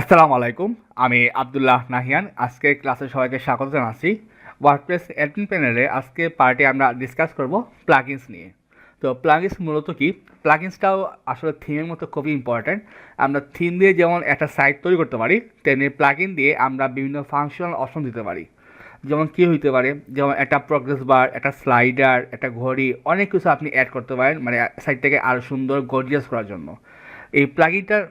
আসসালামু আলাইকুম, আমি আবদুল্লাহ নাহিয়ান। আজকে ক্লাসে সবাইকে স্বাগত জানাচ্ছি। ওয়ার্ডপ্রেস অ্যাডমিন প্যানেলে আজকে পার্টি আমরা ডিসকাস করব প্লাগিনস নিয়ে। তো প্লাগিনস মূলত কি? প্লাগিনসটাও আসলে থিমের মতো খুবই ইম্পর্ট্যান্ট আমরা থিম দিয়ে যেমন একটা সাইট তৈরি করতে পারি, তেমনি প্লাগিন দিয়ে আমরা বিভিন্ন ফাংশনাল অপশন দিতে পারি। যেমন কী হইতে পারে? যেমন একটা প্রগ্রেস বার একটা স্লাইডার একটা ঘড়ি, অনেক কিছু আপনি অ্যাড করতে পারেন মানে সাইটটাকে আরও সুন্দর গর্জিয়াস করার জন্য। এই প্লাগিনটার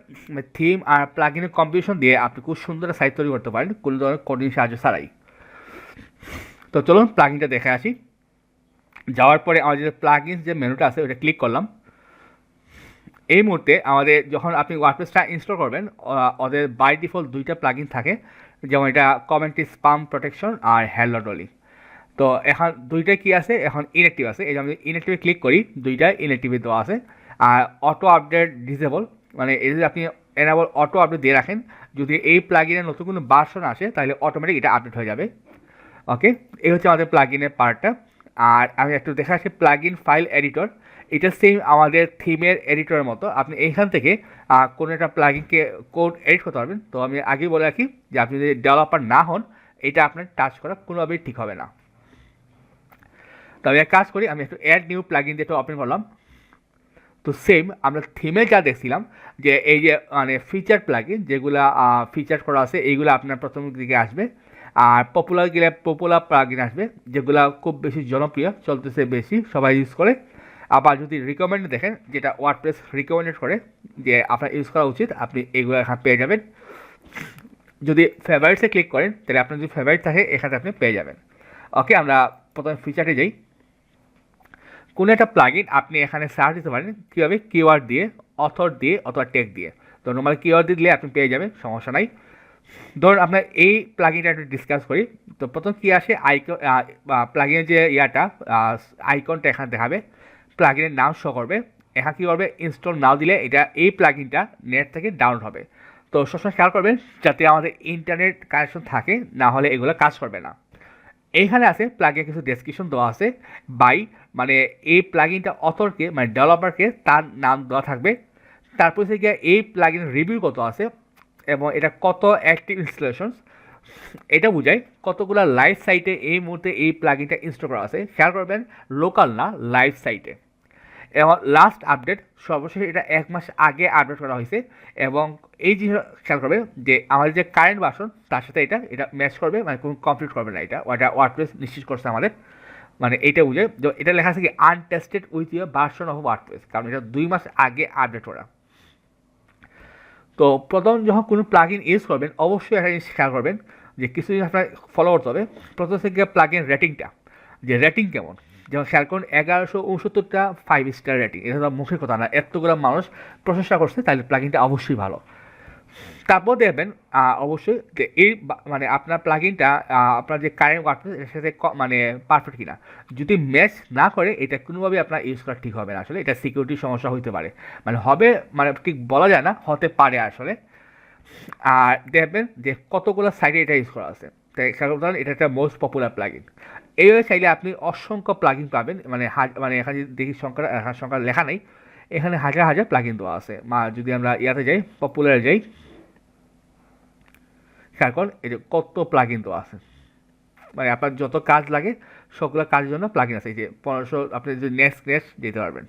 থিম আর প্লাগিনের কম্পিটিশন দিয়ে আপনি খুব সুন্দর সাইট তৈরি করতে পারেন, কোনো ধরনের কোডিং সাহায্য ছাড়াই। তো চলুন প্লাগিনটা দেখে আসি। যাওয়ার পরে আমাদের যে প্লাগিন যে মেনুটা আছে ওটা ক্লিক করলাম। এই মুহূর্তে আমাদের যখন আপনি ওয়ার্ডপ্রেসটা ইনস্টল করবেন ওদের বাই ডিফল্ট দুইটা প্লাগিন থাকে, যেমন এটা কমেন্টি স্পাম প্রোটেকশন আর হ্যালো ডলি তো এখন দুইটা কি আছে? এখন ইনঅ্যাক্টিভ আছে। এই যে আমি ইনঅ্যাক্টিভে ক্লিক করি, দুইটা ইনঅ্যাক্টিভে দেওয়া আছে। আর অটো আপডেট ডিসেবল মানে এই যদি আপনি এনাবল অটো আপডেট দিয়ে রাখেন, যদি এই প্লাগিনের নতুন কোনো বার্সন আসে, তাহলে অটোমেটিক এটা আপডেট হয়ে যাবে। ওকে এই হচ্ছে আমাদের প্লাগিনের পার্টটা আর আমি একটু দেখা আসি প্লাগিন ফাইল এডিটর এটা সেম আমাদের থিমের এডিটরের মতো। আপনি এইখান থেকে কোনো একটা প্লাগিনকে কোড এডিট করতে পারবেন। তো আমি আগেই বলে রাখি যে আপনি যদি ডেভেলপার না হন, এটা আপনার টাচ করা কোনোভাবেই ঠিক হবে না। তো আমি এক কাজ করি, আমি একটু অ্যাড নিউ প্লাগিন দিয়ে একটু ওপেন করলাম। তো সেম আমরা থিমে যা দেখছিলাম, যে এই যে মানে ফিচার প্লাগিন যেগুলা ফিচার করা আছে, এইগুলো আপনার প্রথম দিকে আসবে। আর পপুলার গেলে পপুলার প্লাগিন আসবে, যেগুলা খুব বেশি জনপ্রিয়, চলতেছে বেশি, সবাই ইউজ করে। আবার যদি রিকমেন্ড দেখেন, যেটা ওয়ার্ডপ্রেস রিকমেন্ডেড করে, যে আপনার ইউজ করা উচিত, আপনি এগুলো এখানে পেয়ে যাবেন। যদি ফেভারিটসে ক্লিক করেন, তাহলে আপনার যদি ফেভারিট থাকে, এখানে আপনি পেয়ে যাবেন। ওকে আমরা প্রথমে ফিচারে যাই কোনো একটা প্লাগইন আপনি এখানে সার্চ দিতে পারেন কীভাবে কিওয়ার্ড দিয়ে অথর দিয়ে অথবা টেক দিয়ে। তো নর্মাল কিওয়ার্ড দিলে আপনি পেয়ে যাবেন, সমস্যা নাই। ধরুন আপনার এই প্লাগিনটা একটু ডিসকাস করি। তো প্রথম কী আসে? আইকন প্লাগিনের যে ইয়াটা আইকনটা এখানে দেখাবে। প্লাগিনের নাম শো করবে। এখানে কী করবে? ইনস্টল নাও দিলে এটা এই প্লাগিনটা নেট থেকে ডাউনলোড হবে। তো সবসময় খেয়াল করবেন যাতে আমাদের ইন্টারনেট কানেকশন থাকে, না হলে এগুলো কাজ করবে না। এইখানে আছে প্লাগিনের কিছু ডেসক্রিপশন দেওয়া আছে। বাই মানে এই প্লাগিনটা অথরকে মানে ডেভেলপারকে তার নাম দেওয়া থাকবে। তারপর থেকে এই প্লাগিন রিভিউ কত আছে এবং এটা কত অ্যাক্টিভ ইনস্টলেশনস এটা বোঝায় কতগুলো লাইভ সাইটে এই মুহূর্তে এই প্লাগিনটা ইনস্টল করা আছে, খেয়াল করবেন লোকাল না লাইভ সাইটে এবং লাস্ট আপডেট সর্বশেষ এটা এক মাস আগে আপডেট করা হয়েছে এবং এই জিনিস খেয়াল করবে যে আমাদের যে কারেন্ট বাসন তার সাথে এটা এটা ম্যাচ করবে মানে কোনো কমপ্লিট করবে না এটা, ওটা ওয়ার্ডপ্রেস নিশ্চিত করছে আমাদের। মানে এটা বুঝে এটা লেখা আছে কি untested with your version of WordPress কারণ এটা দুই মাস আগে আপডেট করা। তো প্রথম যখন কোনো প্লাগইন ইউজ করবেন, অবশ্যই একটা জিনিস খেয়াল করবেন, যে কিছু জিনিস আপনার ফলো করতে হবে, প্রথম থেকে প্লাগইন রেটিংটা যে রেটিং কেমন? যেমন খেয়াল করুন, এগারোশো উনসত্তরটা ফাইভ স্টার রেটিং এটা তো মুখের কথা না, এতগুলো মানুষ প্রশংসা করছে, তাহলে প্লাগইনটা অবশ্যই ভালো। তারপর দেখবেন অবশ্যই যে এই মানে আপনার প্লাগইনটা আপনার যে কারেন্ট ওয়ার্ডপ্রেস এর সাথে মানে পারফেক্ট কিনা। যদি ম্যাচ না করে, এটা কোনোভাবেই আপনার ইউজ করা ঠিক হবে না আসলে। এটা সিকিউরিটি সমস্যা হতে পারে। মানে হবে মানে ঠিক বলা যায় না, হতে পারে আসলে। আর দেখবেন যে কতগুলো সাইডে এটা ইউজ করা আছে। তাই এটা একটা মোস্ট পপুলার প্লাগইন এইভাবে চাইলে আপনি অসংখ্য প্লাগইন পাবেন। মানে মানে এখানে দেখি সংখ্যা সংখ্যা লেখা নেই। এখানে হাজার হাজার প্লাগইন দেওয়া আছে। মা, যদি আমরা ইয়াতে যাই পপুলারে যাই, খেয়াল কর, এই যে কত প্লাগইন দেওয়া আছে। মানে আপনার যত কাজ লাগে সবগুলো কাজের জন্য প্লাগইন আছে। এই যে পনেরোশো, আপনি যদি নেক্সট নেক্সট যেতে পারবেন।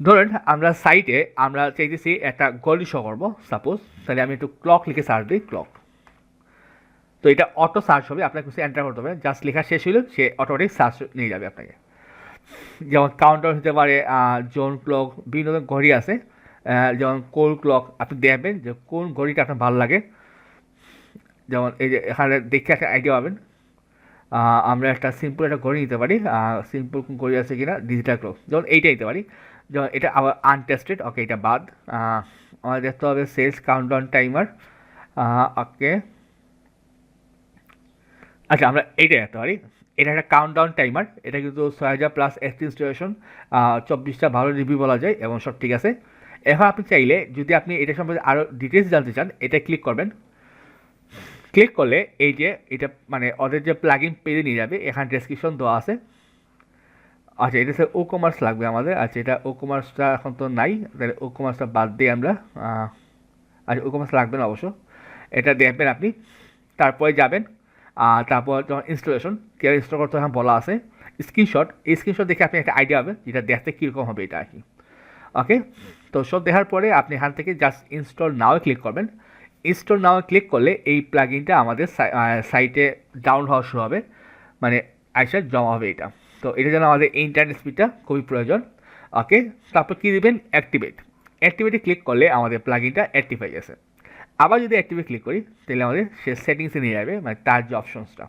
ধরেন, আমরা সাইটে আমরা চাইতেছি একটা গলি শো করব সাপোজ তাহলে আমি একটু ক্লক লিখে সার্চ দিই ক্লক তো এটা অটো সার্চ হবে, আপনাকে কিছু এন্টার করতে হবে। জাস্ট লেখা শেষ হলে সে অটোমেটিক সার্চ নিয়ে যাবে আপনাকে। যেমন কাউন্টার হতে পারে জোন ক্লক বিভিন্ন ধরনের ঘড়ি আছে যেমন কোল ক্লক আপনি দেখবেন যে কোন ঘড়িটা আপনার ভালো লাগে। যেমন এই যে এখানে দেখে একটা আইডিয়া পাবেন। আমরা একটা সিম্পল একটা ঘড়ি নিতে পারি সিম্পল কোন ঘড়ি আছে কিনা ডিজিটাল ক্লক যেমন এইটা নিতে পারি। যেমন এটা আবার আনটেস্টেড ওকে এটা বাদ। আমাদের দেখতে হবে সেলস কাউন্টডাউন টাইমার ওকে আচ্ছা আমরা এইটা দেখতে পারি। এটা একটা কাউন্টডাউন টাইমার এটা কিন্তু ছয় হাজার প্লাস এক্সটি ইনস্টলেশন চব্বিশটা ভালো রিভিউ বলা যায় এবং সব ঠিক আছে। এখন আপনি চাইলে যদি আপনি এটা সম্পর্কে আরও ডিটেলস জানতে চান, এটা ক্লিক করবেন। ক্লিক করলে এই যে এটা মানে ওদের যে প্লাগইন পেজে নিয়ে যাবে, এখানে ডেসক্রিপশন দেওয়া আছে। আচ্ছা এটা স্যার ও কমার্স লাগবে আমাদের। আচ্ছা এটা ও কমার্সটা এখন তো নাই, তাহলে ও কমার্সটা বাদ দিয়ে আমরা। আচ্ছা আর ওকমাস লাগবে না অবশ্য। এটা দেখবেন আপনি, তারপরে যাবেন তারপর যখন ইনস্টলেশন কে ইনস্টল করতে হয় বলা আছে। স্ক্রিনশট এই স্ক্রিনশট দেখে আপনি একটা আইডিয়া হবে যেটা দেখতে কীরকম হবে এটা আর কি। ওকে তো সব দেখার পরে আপনি এখান থেকে জাস্ট ইনস্টল নাও ক্লিক করবেন। ইনস্টল নাও ক্লিক করলে এই প্লাগিনটা আমাদের সাইটে ডাউন হওয়া শুরু হবে। মানে আইসার জমা হবে এটা। তো এটা যেন আমাদের ইন্টারনেট স্পিডটা খুবই প্রয়োজন। ওকে তারপর কী দেবেন? অ্যাক্টিভেট অ্যাক্টিভেটে ক্লিক করলে আমাদের প্লাগিনটা অ্যাক্টিভ হয়ে গেছে। আবার যদি অ্যাক্টিভে ক্লিক করি, তাহলে আমাদের সে সেটিংসে নিয়ে যাবে মানে তার যে অপশনসটা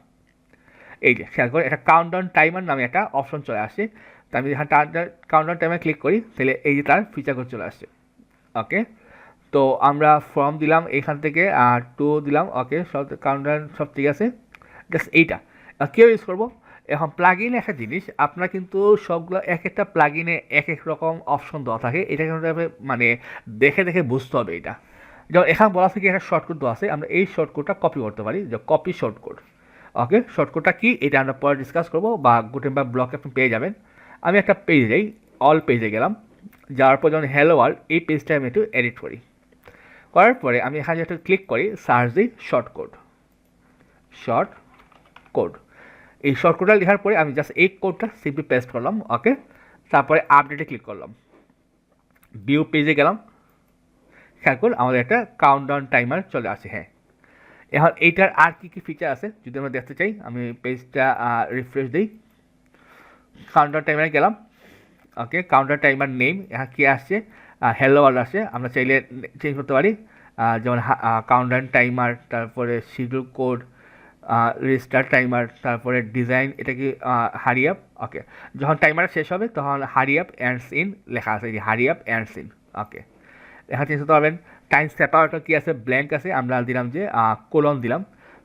এই যে, খেয়াল করে, একটা কাউন্টডাউন টাইমার নামে একটা অপশন চলে আসছে। তো আমি যখন কাউন্টডাউন টাইমার ক্লিক করি, তাহলে এই যে তার ফিচার চলে আসছে। ওকে তো আমরা ফর্ম দিলাম এখান থেকে, আর টু দিলাম ওকে সব কাউন্টডাউন সব ঠিক আছে? জাস্ট এইটা। কেউ ইউজ করব? এখন প্লাগ ইন একটা জিনিস, আপনার কিন্তু সবগুলো এক একটা প্লাগ ইনে এক এক রকম অপশন দেওয়া থাকে। এটা কিন্তু মানে দেখে দেখে বুঝতে হবে এটা। যেমন এখানে বলা থাকে একটা শর্টকাট দেওয়া আছে, আমরা এই শর্টকাটটা কপি করতে পারি, যে কপি শর্টকাট ওকে শর্টকাটটা কি? এটা আমরা পরে ডিসকাস করব, বা বা ব্লকে আপনি পেয়ে যাবেন। আমি একটা পেজে যাই অল পেজে গেলাম, যাওয়ার পর যখন হ্যালো ওয়ার্ল্ড এই পেজটা আমি একটু এডিট করি। করার পরে আমি এখানে একটু ক্লিক করি সার্চ দিই শর্ট কোড শর্ট কোড এই শর্ট কোডটা লেখার পরে আমি জাস্ট এই কোডটা সিম্পলি পেস্ট করলাম ওকে তারপরে আপডেটে ক্লিক করলাম। ভিউ পেজে গেলাম করুন, আমাদের একটা কাউন্টডাউন টাইমার চলে আসে হ্যাঁ। এখন এইটার আর কী কী ফিচার আছে, যদি আমরা দেখতে চাই, আমি পেজটা রিফ্রেশ দিই। কাউন্টার টাইমারে গেলাম। ওকে কাউন্টার টাইমার নেম এখানে কী আসছে? হ্যালো ওয়ার্ল্ড আসছে, আমরা চাইলে চেঞ্জ করতে পারি। যেমন কাউন্টার টাইমার তারপরে শিডিউল কোড রেজিস্টার টাইমার তারপরে ডিজাইন এটা কি হারি আপ ওকে যখন টাইমার শেষ হবে, তখন হারি আপ অ্যান্ডস ইন লেখা আছে হারি আপ অ্যান্ডস ইন ওকে এখানে চেঞ্জ করতে পারবেন টাইম সেপারেটর কী আছে? ব্ল্যাঙ্ক আছে, আমরা দিলাম যে কোলন দিলাম।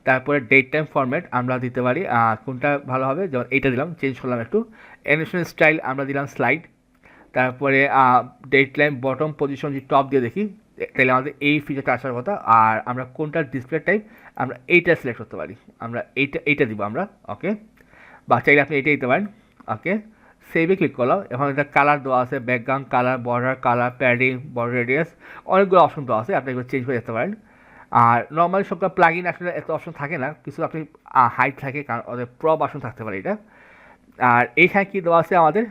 তারপরে ডেট টাইম ফরম্যাট আমরা দিতে পারি কোনটা ভালো হবে? যেমন এইটা দিলাম চেঞ্জ করলাম একটু। অ্যানিমেশন স্টাইল আমরা দিলাম স্লাইড তারপরে ডেট লাইন বটম পজিশন যদি টপ দিয়ে দেখি তাহলে আমাদের এই ফিচারটা আসার কথা। আর আমরা কোনটা ডিসপ্লে টাইপ আমরা এইটা সিলেক্ট করতে পারি। আমরা এইটা এইটা দিব আমরা ওকে বা চাইলে আপনি এইটা দিতে পারেন ওকে সেভে ক্লিক করলাম। এখন এটা কালার দেওয়া আছে background colour border colour padding border radius অনেকগুলো অপশন দেওয়া আছে, আপনি এগুলো চেঞ্জ করে যেতে পারেন। আর নর্মালি সবগুলো প্লাগ ইন আসলে এত অপশন থাকে না, কিছু আপনি হাইট থাকে, কারণ ওদের প্রব অপশন থাকতে পারে এটা। আর এইখানে কী দেওয়া আছে আমাদের?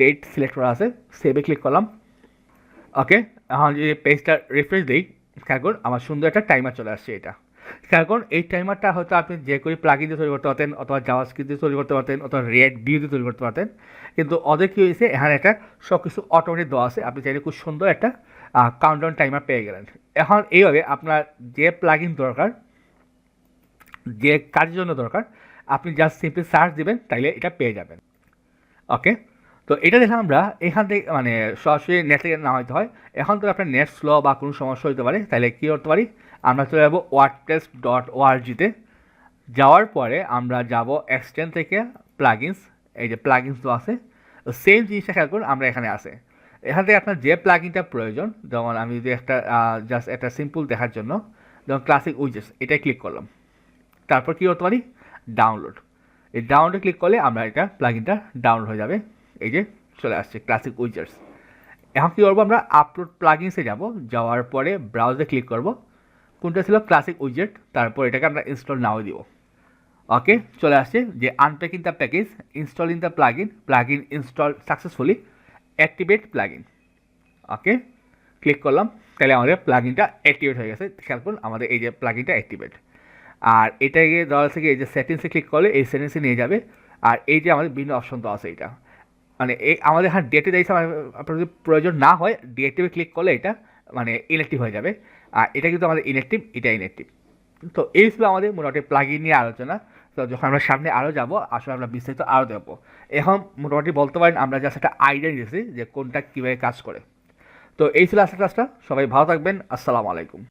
ডেট সিলেক্ট করা আছে সেভে ক্লিক করলাম। ওকে এখন যদি পেজটা রিফ্রেশ দিই, খেয়াল করুন, আমার সুন্দর একটা টাইমার চলে আসছে এটা। করুন এই টাইমারটা হয়তো আপনি যে কোনো প্লাগিন দিয়ে তৈরি করতে পারতেন অথবা জাভা স্ক্রিপ্ট দিয়ে তৈরি করতে পারতেন অথবা রেড ভিউ দিয়ে তৈরি করতে পারতেন। কিন্তু ওদের কী হয়েছে? এখানে একটা সব কিছু অটোমেটিক দেওয়া আছে। আপনি চাইলে খুব সুন্দর একটা কাউন্টডাউন টাইমার পেয়ে গেলেন। এখন এইভাবে আপনার যে প্লাগিন দরকার, যে কাজের জন্য দরকার, আপনি জাস্ট সিম্পলি সার্চ দেবেন, তাইলে এটা পেয়ে যাবেন। ওকে তো এটা দেখে আমরা, এখান থেকে মানে সরাসরি নেট থেকে নামাইতে হয়। এখন তো আপনার নেট স্লো বা কোনো সমস্যা হতে পারে তাহলে কী করতে পারি? আমরা চলে যাব ওয়ার্ডপ্রেস ডট ওআরজিতে যাওয়ার পরে আমরা যাব এক্সটেন থেকে প্লাগিনস এই যে প্লাগিনস তো আছে। সেম জিনিসটা খেয়াল করুন, আমরা এখানে আসে এখান থেকে আপনার যে প্লাগিনটা প্রয়োজন, যেমন আমি যদি একটা জাস্ট একটা সিম্পল দেখার জন্য, যেমন ক্লাসিক উইজেস এটাই ক্লিক করলাম। তারপর কী করতে পারি? ডাউনলোড এই ডাউনলোডে ক্লিক করলে আমরা এটা প্লাগিনটা ডাউনলোড হয়ে যাবে। এই যে চলে আসছে ক্লাসিক উইজার্স এখন কী করব আমরা? আপলোড প্লাগিংসে যাব। যাওয়ার পরে ব্রাউজে ক্লিক করব। কোনটা ছিল? ক্লাসিক উইজেট তারপর এটাকে আমরা ইনস্টল নাও দিব। ওকে চলে আসছে যে unpacking the package install in the plugin plugin install successfully activate plugin okay click করলাম, তাহলে আমাদের প্লাগ ইনটা অ্যাক্টিভেট হয়ে গেছে। খেয়াল করুন, আমাদের এই যে প্লাগ ইনটা অ্যাক্টিভেট আর এটাকে দেওয়া থেকে এই যে সেটিংসে ক্লিক করলে এই সেটিংসে নিয়ে যাবে। আর এই যে আমাদের বিভিন্ন অপশন তো আছে এটা। মানে এই আমাদের হ্যাঁ ডেটে দিয়েছে আপনার যদি প্রয়োজন না হয় ডিএক্টিভে ক্লিক করলে এটা মানে ইলেকটিভ হয়ে যাবে। আর এটা কিন্তু আমাদের ইনেক্টিভ এটা ইনেকটিভ তো এই ছিল আমাদের মোটামুটি প্লাগ ইন নিয়ে আলোচনা। তো যখন আমরা সামনে আরও যাব, আসলে আমরা বিস্তারিত আরও দেবো এখন মোটামুটি বলতে পারেন, আমরা জাস্ট একটা আইডিয়া দিয়েছি যে কোনটা কীভাবে কাজ করে। তো এই ছিল আজকের ক্লাসটা সবাই ভালো থাকবেন। আসসালামু আলাইকুম।